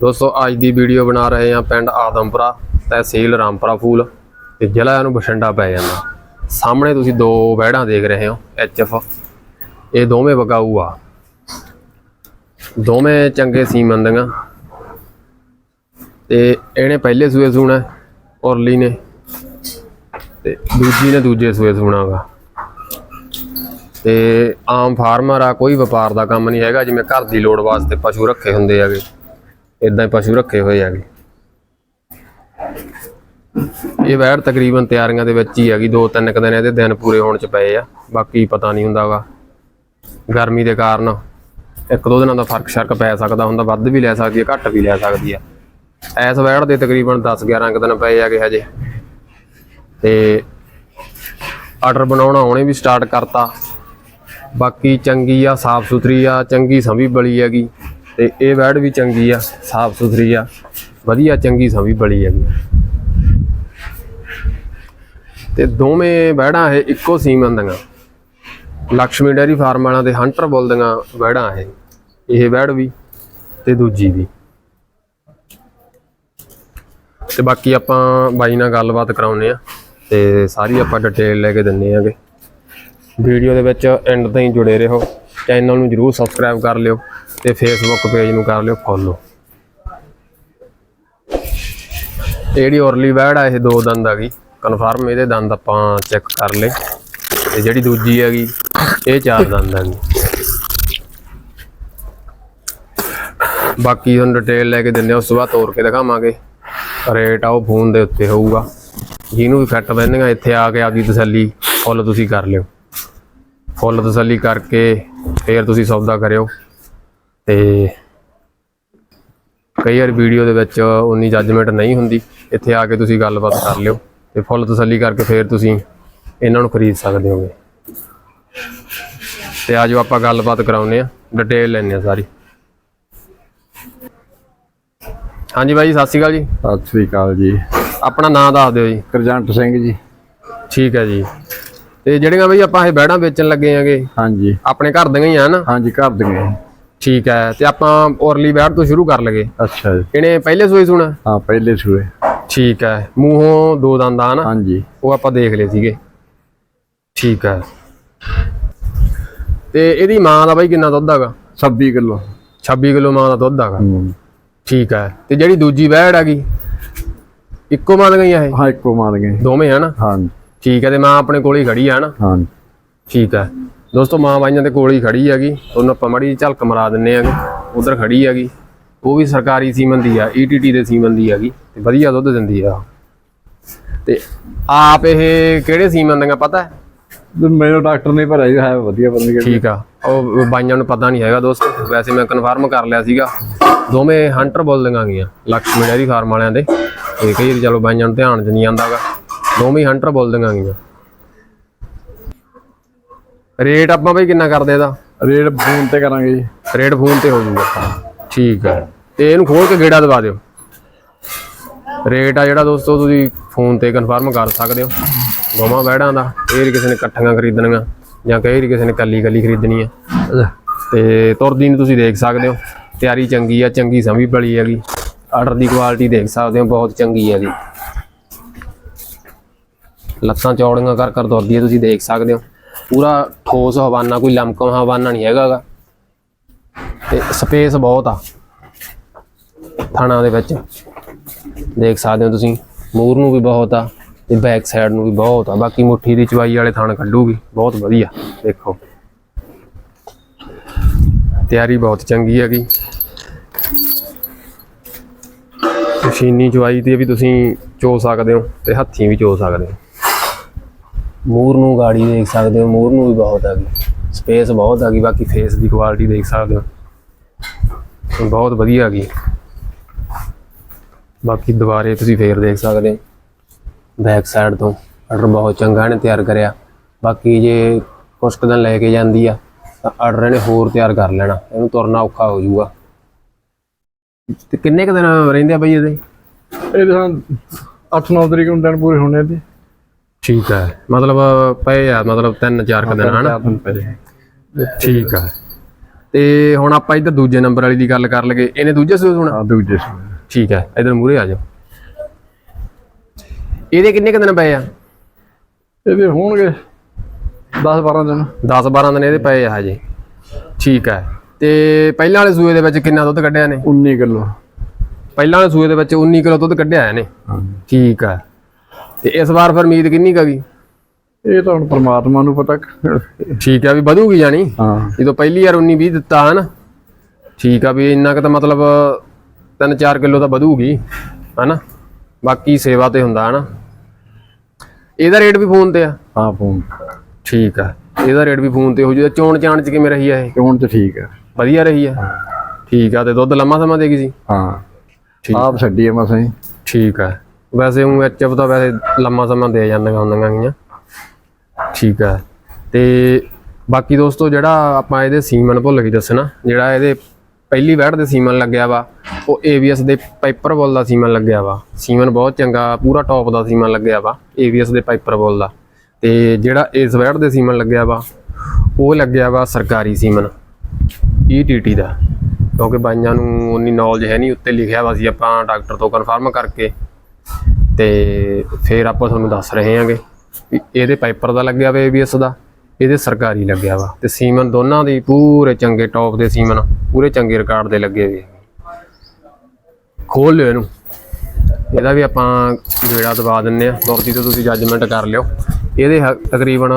ਦੋਸਤੋ, ਅੱਜ ਦੀ ਵੀਡੀਓ ਬਣਾ ਰਹੇ ਹਾਂ ਪਿੰਡ ਆਦਮਪੁਰਾ ਤਹਿਸੀਲ ਰਾਮਪੁਰਾ ਫੂਲ ਤੇ ਜ਼ਿਲ੍ਹਾ ਇਹਨੂੰ ਬਠਿੰਡਾ ਪੈ ਜਾਂਦਾ। ਸਾਹਮਣੇ ਤੁਸੀਂ ਦੋ ਵਹਿੜਾਂ ਦੇਖ ਰਹੇ ਹੋ ਐਚਐਫ ਇਹ ਦੋਵੇਂ ਵਗਾਊ ਆ। ਦੋਵੇਂ ਚੰਗੇ ਸੀਮਨ ਦੀਆਂ। ਤੇ ਇਹਨੇ ਪਹਿਲੇ ਸੂਏ ਸੂਣਾ ਔਰਲੀ ਨੇ। ਤੇ ਦੂਜੀ ਨੇ ਦੂਜੇ ਸੂਏ ਸੂਣਾਗਾ। ਤੇ ਆਮ ਫਾਰਮਰ ਆ, ਕੋਈ ਵਪਾਰ ਦਾ ਕੰਮ ਨਹੀਂ ਹੈਗਾ, ਜਿਵੇਂ ਘਰ ਦੀ ਲੋੜ ਵਾਸਤੇ ਪਸ਼ੂ ਰੱਖੇ ਹੁੰਦੇ ਹੈਗੇ। ਇਦਾਂ ਹੀ ਪਸ਼ੂ ਰੱਖੇ ਹੋਏ ਹੈਗੇ। ਇਹ ਵੈੜ ਤਕਰੀਬਨ ਤਿਆਰੀਆਂ ਦੇ ਵਿੱਚ ਹੀ ਹੈਗੀ, ਦੋ ਤਿੰਨ ਕੁ ਦਿਨ ਇਹਦੇ ਦਿਨ ਪੂਰੇ ਹੋਣ ਚ ਪਏ ਆ, ਬਾਕੀ ਪਤਾ ਨਹੀਂ ਹੁੰਦਾਗਾ ਗਰਮੀ ਦੇ ਕਾਰਨ ਇੱਕ ਦੋ ਦਿਨਾਂ ਦਾ ਫ਼ਰਕ ਸ਼ਰਕ ਪੈ ਸਕਦਾ ਹੁੰਦਾ, ਵੱਧ ਵੀ ਲੈ ਸਕਦੀ ਹੈ, ਘੱਟ ਵੀ ਲੈ ਸਕਦੀ ਆ ਐਸ ਵੈੜ ਦੇ ਤਕਰੀਬਨ 10 11 ਕੁ ਦਿਨ ਪਏ ਹੈਗੇ ਹਜੇ। ਤੇ ਆਰਡਰ ਬਣਾਉਣਾ ਹੁਣੇ ਵੀ ਸਟਾਰਟ ਕਰਤਾ। ਬਾਕੀ ਚੰਗੀ ਆ, ਸਾਫ਼ ਸੁਥਰੀ ਆ, ਚੰਗੀ ਸੰਭੀ ਬਲੀ ਹੈਗੀ। ਤੇ ਇਹ ਵੈੜ ਵੀ ਚੰਗੀ ਆ, ਸਾਫ਼ ਸੁਥਰੀ ਆ, ਵਧੀਆ ਚੰਗੀ ਸੰਭੀ ਬਲੀ ਹੈਗੀ। ਤੇ ਦੋਵੇਂ ਵੈੜਾਂ ਇਹ ਇੱਕੋ ਸੀਮਨ ਦੀਆਂ। ਲక్ష్ਮੀ ਡੈਰੀ ਫਾਰਮ ਵਾਲਿਆਂ ਦੇ ਹੰਟਰ ਬੁੱਲ ਦੀਆਂ ਵੈੜਾਂ ਇਹ ਇਹ ਵੈੜ ਵੀ ਤੇ ਦੂਜੀ ਵੀ। ਤੇ ਬਾਕੀ ਆਪਾਂ ਬਾਈ ਨਾਲ ਗੱਲਬਾਤ ਕਰਾਉਨੇ ਆ, ਤੇ ਸਾਰੀ ਆਪਾਂ ਡਿਟੇਲ ਲੈ ਕੇ ਦਿੰਨੇ ਆਗੇ। ਵੀਡੀਓ ਦੇ ਵਿੱਚ ਐਂਡ ਤਾਈਂ ਜੁੜੇ ਰਹੋ। ਚੈਨਲ ਨੂੰ ਜਰੂਰ ਸਬਸਕ੍ਰਾਈਬ ਕਰ ਲਿਓ। ਤੇ ਫੇਸਬੁੱਕ ਪੇਜ ਨੂੰ ਕਰ ਲਿਓ ਫੋਲੋ ਜਿਹੜੀ ਔਰਲੀ ਵੈੜ ਆ, ਇਹ ਦੋ ਦੰਦ ਆ ਗਈ। ਕਨਫਰਮ ਇਹਦੇ ਦੰਦ ਆਪਾਂ ਚੈੱਕ ਕਰ ਲਏ। ਤੇ ਜਿਹੜੀ ਦੂਜੀ ਹੈਗੀ, ਇਹ ਚਾਰ ਦੰਦ ਆ ਗਈ। ਬਾਕੀ ਤੁਹਾਨੂੰ ਡਿਟੇਲ ਲੈ ਕੇ ਦਿੰਦੇ ਉਸ ਤੋਂ ਬਾਅਦ ਤੋੜ ਕੇ ਦਿਖਾਵਾਂਗੇ। ਰੇਟ ਆ ਉਹ ਫੋਨ ਦੇ ਉੱਤੇ ਹੋਊਗਾ। ਜਿਹਨੂੰ ਵੀ ਫਿੱਟ ਬੈਂਦੀਆਂ ਇੱਥੇ ਆ ਕੇ ਆਪਦੀ ਤਸੱਲੀ ਫੁੱਲ ਤੁਸੀਂ ਕਰ ਲਿਓ। ਫੁੱਲ ਤਸੱਲੀ ਕਰਕੇ ਫੇਰ ਤੁਸੀਂ ਸੌਦਾ ਕਰਿਓ। ਤੇ ਕਈ ਵਾਰ ਵੀਡੀਓ ਦੇ ਵਿੱਚ ਉਨੀ ਜੱਜਮੈਂਟ ਨਹੀਂ ਹੁੰਦੀ। ਇੱਥੇ ਆ ਕੇ ਤੁਸੀਂ ਗੱਲਬਾਤ ਕਰ ਲਿਓ ਤੇ ਫੁੱਲ ਤਸੱਲੀ ਕਰਕੇ ਫੇਰ ਤੁਸੀਂ ਇਹਨਾਂ ਨੂੰ ਖਰੀਦ ਸਕਦੇ ਹੋਗੇ। ਤੇ ਆਜੋ ਆਪਾਂ ਗੱਲਬਾਤ ਕਰਾਉਨੇ ਆ ਡਿਟੇਲ ਲੈਣੇ ਆ ਸਾਰੀ। ਹਾਂਜੀ ਬਾਈ ਸਤਿ ਸ਼੍ਰੀ ਅਕਾਲ ਜੀ। ਸਤਿ ਸ੍ਰੀ ਅਕਾਲ ਜੀ। ਆਪਣਾ ਨਾਮ ਦੱਸ ਦਿਓ ਜੀ। ਕਰਜੰਟ ਸਿੰਘ ਜੀ। ਠੀਕ ਹੈ ਜੀ। ਤੇ ਜਿਹੜੀਆਂ ਬਈ ਆਪਾਂ ਇਹ ਬੈੜਾਂ ਵੇਚਣ ਲੱਗੇ ਆਂਗੇ ਹਾਂਜੀ। ਆਪਣੇ ਘਰ ਦੀਆਂ ਹੀ ਆ ਨਾ? ਹਾਂਜੀ ਘਰ ਦੀਆਂ। ਠੀਕ ਹੈ ਤੇ ਆਪਾਂ ਔਰਲੀ ਬੈੜ ਤੋਂ ਸ਼ੁਰੂ ਕਰ ਲਗੇ। ਅੱਛਾ ਜੀ। ਇਹਨੇ ਪਹਿਲੇ ਸੂਏ ਸੁਣਾ? ਹਾਂ ਪਹਿਲੇ ਸੂਏ। ਠੀਕ ਹੈ ਮੂੰਹੋਂ ਦੋ ਦੰਦ ਆ ਨਾ? ਹਾਂਜੀ। ਉਹ ਆਪਾਂ ਦੇਖ ਲਏ ਸੀਗੇ। ਠੀਕ ਹੈ। ਤੇ ਇਹਦੀ ਮਾਂ ਦਾ ਬਈ ਕਿੰਨਾ ਦੁੱਧ ਹੈਗਾ? 26 ਕਿਲੋ। 26 ਕਿਲੋ ਮਾਂ ਦਾ ਦੁੱਧ ਹੈਗਾ। ਹੂੰ। ਠੀਕ ਹੈ ਤੇ ਜਿਹੜੀ ਦੂਜੀ ਬੈੜ ਹੈਗੀ ਇੱਕੋ ਮਾਂ ਦੀਆਂ ਹੀ ਆ ਇਹ? ਹਾਂ ਇੱਕੋ ਮਾਰ ਗਏ ਦੋਵੇਂ ਹਨ ਹਾਂਜੀ। ਠੀਕ ਹੈ ਤੇ ਮਾਂ ਆਪਣੇ ਕੋਲ ਹੀ ਖੜੀ ਆ ਨਾ? ਹਾਂਜੀ। ਠੀਕ ਹੈ। ਦੋਸਤੋ ਮਾਂ ਬਾਈਆਂ ਦੇ ਕੋਲ ਹੀ ਖੜੀ ਹੈਗੀ ਉਹਨੂੰ ਆਪਾਂ ਮੜੀ ਝਲਕ ਮਰਾ ਦਿੰਨੇ ਆਗੇ ਉਧਰ ਖੜੀ ਹੈਗੀ। ਉਹ ਵੀ ਸਰਕਾਰੀ ਸੀਮਨ ਦੀ ਆ ਈਟੀਟੀ ਦੇ ਸੀਮਨ ਦੀ ਹੈਗੀ ਤੇ ਵਧੀਆ ਦੁੱਧ ਦਿੰਦੀ ਆ ਤੇ ਆਪ ਇਹ ਕਿਹੜੇ ਸੀਮਨ ਦੀਆਂ ਪਤਾ ਮੈਨੂੰ ਡਾਕਟਰ ਨੇ ਭਰਿਆ ਹੈ ਵਧੀਆ ਬੰਦੇ ਠੀਕ ਆ ਉਹ ਬਾਈਆਂ ਨੂੰ ਪਤਾ ਨਹੀਂ ਹੈਗਾ ਦੋਸਤੋ ਵੈਸੇ ਮੈਂ ਕਨਫਰਮ ਕਰ ਲਿਆ ਸੀਗਾ। ਦੋਵੇਂ ਹੰਟਰ ਬੋਲਦੀਆਂ ਗਈਆਂ ਲక్ష్ਮੀ ਡੈਰੀ ਫਾਰਮ ਵਾਲਿਆਂ ਦੇ। ਤੇ ਕਈ ਚਲੋ ਬਾਈਆਂ ਨੂੰ ਧਿਆਨ ਚ ਨਹੀਂ ਆਂਦਾਗਾ ਦੋਵੇਂ ਹੰਟਰ ਬੋਲਦੀਆਂ ਗਈਆਂ ਰੇਟ ਆਪਾਂ ਬਈ ਕਿੰਨਾ ਕਰਦੇ ਇਹਦਾ? ਰੇਟ ਫੋਨ ਤੇ ਕਰਾਂਗੇ ਜੀ। ਰੇਟ ਫੋਨ ਤੇ ਹੋ ਜੂਗਾ ਠੀਕ ਹੈ। ਤੇ ਇਹਨੂੰ ਖੋਲ ਕੇ ਗੇੜਾ ਦਵਾ ਦਿਓ। ਰੇਟ ਆ ਜਿਹੜਾ ਦੋਸਤੋ ਤੁਸੀਂ ਫੋਨ ਤੇ ਕਨਫਰਮ ਕਰ ਸਕਦੇ ਹੋ। ਦੋਵਾਂ ਵੈੜਾਂ ਦਾ। ਇਹ ਕਿਸੇ ਨੇ ਇਕੱਠੀਆਂ ਖਰੀਦਣੀਆਂ ਜਾਂ ਕਈ ਕਿਸੇ ਨੇ ਕੱਲੀ ਕੱਲੀ ਖਰੀਦਣੀ ਆ। ਤੇ ਤੁਰਦੀ ਨੂੰ ਤੁਸੀਂ ਦੇਖ ਸਕਦੇ ਹੋ। ਤਿਆਰੀ ਚੰਗੀ ਆ ਚੰਗੀ ਸਮੀ ਬਲੀ ਹੈਗੀ। ਆਰਡਰ ਦੀ ਕੁਆਲਿਟੀ ਦੇਖ ਸਕਦੇ ਹੋ ਬਹੁਤ ਚੰਗੀ ਹੈਗੀ। ਲੱਤਾਂ ਚੌੜੀਆਂ ਕਰ ਕਰ ਤੁਰਦੀ ਹੈ ਤੁਸੀਂ ਦੇਖ ਸਕਦੇ ਹੋ। ਪੂਰਾ ਠੋਸ ਹਵਾਨਾ, ਕੋਈ ਲਮਕਮ ਹਵਾਨਾ ਨਹੀਂ ਹੈਗਾਗਾ ਤੇ ਸਪੇਸ ਬਹੁਤ ਆ ਥਾਣਾ ਦੇ ਵਿੱਚ। ਦੇਖ ਸਕਦੇ ਹੋ ਤੁਸੀਂ ਮੂਰ ਨੂੰ ਵੀ ਬਹੁਤ ਆ, ਤੇ ਬੈਕ ਸਾਈਡ ਨੂੰ ਵੀ ਬਹੁਤ ਆ। ਬਾਕੀ ਮੁੱਠੀ ਦੀ ਚਵਾਈ ਵਾਲੇ ਥਾਣ ਕੱਢੂਗੀ, ਬਹੁਤ ਵਧੀਆ, ਦੇਖੋ। ਤਿਆਰੀ ਬਹੁਤ ਚੰਗੀ ਹੈਗੀ। ਮਸ਼ੀਨੀ ਚਵਾਈ ਤੇ ਵੀ ਤੁਸੀਂ ਚੋ ਸਕਦੇ ਹੋ ਤੇ ਹੱਥੀਂ ਵੀ ਚੋ ਸਕਦੇ ਹੋ। ਮੂਰ ਨੂੰ ਗਾੜੀ ਦੇਖ ਸਕਦੇ ਹੋ, ਮੂਰ ਨੂੰ ਵੀ ਬਹੁਤ ਹੈਗੀ। ਸਪੇਸ ਬਹੁਤ ਹੈਗੀ, ਬਾਕੀ ਫੇਸ ਦੀ ਕੁਆਲਿਟੀ ਦੇਖ ਸਕਦੇ ਹੋ। ਬਹੁਤ ਵਧੀਆ ਹੈਗੀ। ਬਾਕੀ ਦੁਬਾਰੇ ਤੁਸੀਂ ਫੇਰ ਦੇਖ ਸਕਦੇ ਬੈਕ ਸਾਈਡ ਤੋਂ। ਆਰਡਰ ਬਹੁਤ ਚੰਗਾ ਇਹਨੇ ਤਿਆਰ ਕਰਿਆ। ਬਾਕੀ ਜੇ ਕੁਛ ਕੁ ਦਿਨ ਲੈ ਕੇ ਜਾਂਦੀ ਆ, ਤਾਂ ਆਰਡਰ ਇਹਨੇ ਹੋਰ ਤਿਆਰ ਕਰ ਲੈਣਾ। ਇਹਨੂੰ ਤੁਰਨਾ ਔਖਾ ਹੋ ਜਾਊਗਾ। ਤੇ ਕਿੰਨੇ ਕੁ ਦਿਨ ਰਹਿੰਦੇ ਆ ਬਈ ਇਹਦੇ? ਇਹ ਤਾਂ 8-9 ਤਰੀਕ ਨੂੰ ਦਿਨ ਪੂਰੇ ਹੋਣੇ ਤੇ ਠੀਕ ਹੈ। ਮਤਲਬ ਪਏ ਆ ਮਤਲਬ ਤਿੰਨ ਚਾਰ ਕੁ ਦਿਨ ਹਨਾ? ਠੀਕ ਆ ਤੇ ਹੁਣ ਆਪਾਂ ਇੱਧਰ ਦੂਜੇ ਨੰਬਰ ਵਾਲੀ ਦੀ ਗੱਲ ਕਰ ਲਗੇ ਇਹਨੇ ਦੂਜੇ ਸੂਏ ਸੁਣਾ? ਆ ਦੂਜੇ ਸੂਏ। ਠੀਕ ਹੈ ਇਧਰ ਮੂਰੇ ਆ ਜਾਓ। ਇਹਦੇ ਕਿੰਨੇ ਕੁ ਦਿਨ ਪਏ ਆ? ਇਹਦੇ ਹੋਣਗੇ। 10 12 ਦਿਨ। 10 12 ਦਿਨ ਇਹਦੇ ਪਏ ਆ ਹਜੇ। ਠੀਕ ਹੈ। ਤੇ ਪਹਿਲਾਂ ਵਾਲੇ ਸੂਏ ਦੇ ਵਿੱਚ ਕਿੰਨਾ ਦੁੱਧ ਕੱਢਿਆ ਨੇ? 19 ਕਿਲੋ। ਪਹਿਲਾਂ ਵਾਲੇ ਸੂਏ ਦੇ ਵਿੱਚ 19 ਕਿਲੋ ਦੁੱਧ ਕੱਢਿਆ ਹਾਂ ਠੀਕ ਹੈ। ਤੇ ਇਸ ਵਾਰ ਫਿਰ ਉਮੀਦ ਕਿੰਨੀ ਕੁ ਗਈ? ਇਹ ਤਾਂ ਹੁਣ ਪ੍ਰਮਾਤਮਾ ਨੂੰ ਪਤਾ ਠੀਕ ਹੈ ਵੀ ਵਧੂਗੀ ਜਾਣੀ? ਹਾਂ। ਜਦੋਂ ਪਹਿਲੀ ਵਾਰ 19 20 ਦਿੱਤਾ ਹਨ? ਠੀਕ ਆ ਵੀ ਇੰਨਾ ਕੁ ਤਾਂ ਮਤਲਬ 3-4 ਕਿਲੋ ਤਾਂ ਵਧੂਗੀ ਹਨਾ? ਬਾਕੀ ਸੇਵਾ ਤੇ ਹੁੰਦਾ ਹਨਾ? ਇਹਦਾ ਰੇਟ ਵੀ ਫੋਨ ਤੇ ਆ? ਹਾਂ ਫੋਨ। ਠੀਕ ਆ। ਇਹਦਾ ਰੇਟ ਵੀ ਫੋਨ ਤੇ ਹੋ ਜੂਗਾ ਚੋਣ ਚਾਣ ਚ ਕਿਵੇਂ ਰਹੀ ਆ ਇਹ? ਹੁਣ ਤੇ ਠੀਕ ਹੈ ਵਧੀਆ ਰਹੀ ਆ? ਠੀਕ ਆ ਤੇ ਦੁੱਧ ਲੰਮਾ ਸਮਾਂ ਦੇਗੀ ਸੀ ਹਾਂ। ਠੀਕ ਆਪ ਛੱਡੀ ਹੈ ਮਸਾਂ ਠੀਕ ਆ। ਵੈਸੇ ਉਹ ਐਚਐਫ ਤਾਂ ਵੈਸੇ ਲੰਮਾ ਸਮਾਂ ਦੇ ਜਾਂਦੀਆਂ ਹੁੰਦੀਆਂ ਗੀਆਂ। ਠੀਕ ਆ ਤੇ ਬਾਕੀ ਦੋਸਤੋ ਜਿਹੜਾ ਆਪਾਂ ਇਹਦੇ ਸੀਮਨ ਭੁੱਲ ਗਏ ਦੱਸਣਾ ਜਿਹੜਾ ਇਹਦੇ ਪਹਿਲੀ ਵੈੜ ਦੇ ਸੀਮਨ ਲੱਗਿਆ ਵਾ, ਉਹ ABS ਦੇ ਪਾਈਪਰ ਬੋਲ ਦਾ ਸੀਮਨ ਲੱਗਿਆ ਵਾ। ਸੀਮਨ ਬਹੁਤ ਚੰਗਾ, ਪੂਰਾ ਟੌਪ ਦਾ ਸੀਮਨ ਲੱਗਿਆ ਵਾ ABS ਦੇ ਪਾਈਪਰ ਬੋਲ ਦਾ। ਤੇ ਜਿਹੜਾ ਇਸ ਵੈੜ ਦੇ ਸੀਮਨ ਲੱਗਿਆ ਵਾ, ਉਹ ਲੱਗਿਆ ਵਾ ਸਰਕਾਰੀ ਸੀਮਨ ETT ਦਾ। ਕਿਉਂਕਿ ਬਾਈਆਂ ਨੂੰ ਉਨੀ ਨੌਲੇਜ ਹੈ ਨਹੀਂ ਉੱਤੇ ਲਿਖਿਆ ਵਾ ਸੀ ਆਪਾਂ, ਡਾਕਟਰ ਤੋਂ ਕਨਫਰਮ ਕਰਕੇ। ਤੇ ਫਿਰ ਆਪਾਂ ਤੁਹਾਨੂੰ ਦੱਸ ਰਹੇ ਹਾਂਗੇ ਵੀ ਇਹਦੇ ਪਾਈਪਰ ਦਾ ਲੱਗਿਆ ਵਾ ABS ਦਾ, ਇਹਦੇ ਸਰਕਾਰੀ ਲੱਗਿਆ ਵਾ ਤੇ ਸੀਮਨ ਦੋਨਾਂ ਦੀ ਪੂਰੇ ਚੰਗੇ ਟੌਪ ਦੇ ਸੀਮਨ, ਪੂਰੇ ਚੰਗੇ ਰਿਕਾਰਡ ਦੇ ਲੱਗੇ ਹੋਏ ਖੋਲ ਲਿਓ ਇਹਨੂੰ। ਇਹਦਾ ਵੀ ਆਪਾਂ ਗੇੜਾ ਦਵਾ ਦਿੰਨੇ ਆ। ਦੁਰਦੀ ਤੇ ਤੁਸੀਂ ਜੱਜਮੈਂਟ ਕਰ ਲਿਓ। ਇਹਦੇ ਤਕਰੀਬਨ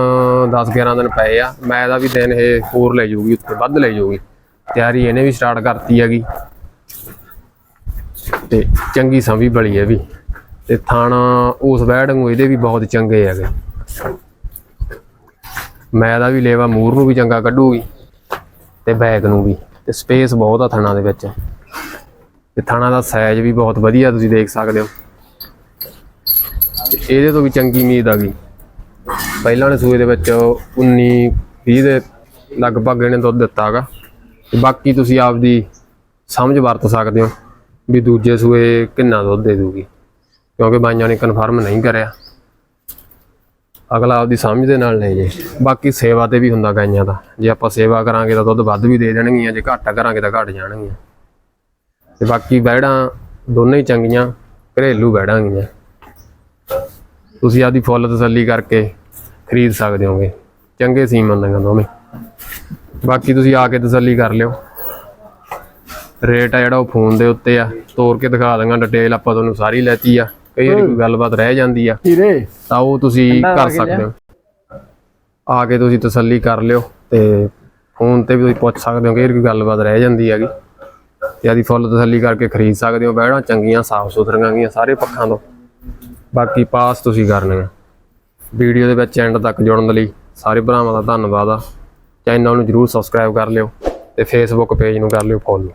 10-11 ਦਿਨ ਪਏ ਆ। ਮੈਂ ਇਹਦਾ ਵੀ ਦਿਨ ਇਹ ਹੋਰ ਲੈ ਜਾਊਗੀ ਉੱਤੇ ਵੱਧ ਲੈ ਜਾਊਗੀ। ਤਿਆਰੀ ਇਹਨੇ ਵੀ ਸਟਾਰਟ ਕਰਤੀ ਹੈਗੀ। ਤੇ ਚੰਗੀ ਸੰਭੀ ਬਲੀ ਹੈ ਵੀ। ਤੇ ਥਾਣਾ ਉਸ ਵੈੜ ਨੂੰ ਇਹਦੇ ਵੀ ਬਹੁਤ ਚੰਗੇ ਹੈਗੇ। ਮੈਂ ਦਾ ਵੀ ਲੇਵਾ ਮੂਰ ਨੂੰ ਵੀ ਚੰਗਾ ਕੱਢੂਗੀ ਤੇ ਬੈਗ ਨੂੰ ਵੀ, ਤੇ ਸਪੇਸ ਬਹੁਤ ਆ ਥਾਣਾ ਦੇ ਵਿੱਚ। ਤੇ ਥਾਣਾ ਦਾ ਸਾਈਜ਼ ਵੀ ਬਹੁਤ ਵਧੀਆ ਤੁਸੀਂ ਦੇਖ ਸਕਦੇ ਹੋ। ਤੇ ਇਹਦੇ ਤੋਂ ਵੀ ਚੰਗੀ ਉਮੀਦ ਆ ਗਈ। ਪਹਿਲਾਂ ਨੇ ਸੂਏ ਦੇ ਵਿੱਚ 19 20 ਦੇ ਲਗਭਗ ਇਹਨੇ ਦੁੱਧ ਦਿੱਤਾਗਾ ਤੇ ਬਾਕੀ ਤੁਸੀਂ ਆਪਦੀ ਸਮਝ ਵਰਤ ਸਕਦੇ ਹੋ ਵੀ ਦੂਜੇ ਸੂਏ ਕਿੰਨਾ ਦੁੱਧ ਦੇ ਦੂਗੀ। ਕਿਉਂਕਿ ਬਾਈਆਂ ਨੇ ਕਨਫਰਮ ਨਹੀਂ ਕਰਿਆ। ਅਗਲਾ ਆਪਦੀ ਸਮਝ ਦੇ ਨਾਲ ਲੈ ਜੇ। ਬਾਕੀ ਸੇਵਾ ਤੇ ਵੀ ਹੁੰਦਾ ਗਾਈਆਂ ਦਾ। ਜੇ ਆਪਾਂ ਸੇਵਾ ਕਰਾਂਗੇ ਤਾਂ ਦੁੱਧ ਵੱਧ ਵੀ ਦੇ ਦੇਣਗੀਆਂ, ਜੇ ਘੱਟ ਕਰਾਂਗੇ ਤਾਂ ਘੱਟ ਜਾਣਗੀਆਂ। ਤੇ ਬਾਕੀ ਬੈੜਾਂ ਦੋਨੇ ਹੀ ਚੰਗੀਆਂ, ਘਰੇਲੂ ਬੈੜਾਂ ਗੀਆਂ। ਤੁਸੀਂ ਆਪਦੀ ਫੁੱਲ ਤਸੱਲੀ ਕਰਕੇ ਖਰੀਦ ਸਕਦੇ ਹੋਗੇ। ਚੰਗੇ ਸੀਮਨ ਦੀਆਂ ਦੋਵੇਂ। ਬਾਕੀ ਤੁਸੀਂ ਆ ਕੇ ਤਸੱਲੀ ਕਰ ਲਿਓ। ਰੇਟ ਆ ਜਿਹੜਾ ਉਹ ਫੋਨ ਦੇ ਉੱਤੇ ਆ। ਤੋਰ ਕੇ ਦਿਖਾ ਦਾਂਗਾ ਡਿਟੇਲ ਆਪਾਂ ਤੁਹਾਨੂੰ ਸਾਰੀ ਲੈਤੀ ਆ। ਕਈ ਵਾਰੀ ਕੋਈ ਗੱਲਬਾਤ ਰਹਿ ਜਾਂਦੀ ਆ ਹੀਰੇ। ਤਾਂ ਉਹ ਤੁਸੀਂ ਕਰ ਸਕਦੇ ਹੋ। ਆ ਕੇ ਤੁਸੀਂ ਤਸੱਲੀ ਕਰ ਲਿਓ ਤੇ ਫੋਨ ਤੇ ਵੀ ਤੁਸੀਂ ਪੁੱਛ ਸਕਦੇ ਹੋ ਕਿ ਕੋਈ ਗੱਲਬਾਤ ਰਹਿ ਜਾਂਦੀ ਹੈਗੀ। ਤੇ ਆਦੀ ਫੁੱਲ ਤਸੱਲੀ ਕਰਕੇ ਖਰੀਦ ਸਕਦੇ ਹੋ ਬਹਿਣਾ ਚੰਗੀਆਂ ਸਾਫ਼ ਸੁਥਰੀਆਂ ਗੀਆਂ ਸਾਰੇ ਪੱਖਾਂ ਤੋਂ। ਬਾਕੀ ਪਾਸ ਤੁਸੀਂ ਕਰਨੀਆਂ ਵੀਡੀਓ ਦੇ ਵਿੱਚ ਐਂਡ ਤੱਕ ਜੁੜਨ ਲਈ ਸਾਰੇ ਭਰਾਵਾਂ ਦਾ ਧੰਨਵਾਦ ਆ। ਚੈਨਲ ਨੂੰ ਜਰੂਰ ਸਬਸਕ੍ਰਾਈਬ ਕਰ ਲਿਓ ਤੇ ਫੇਸਬੁੱਕ ਪੇਜ ਨੂੰ ਕਰ ਲਿਓ ਫੋਲੋ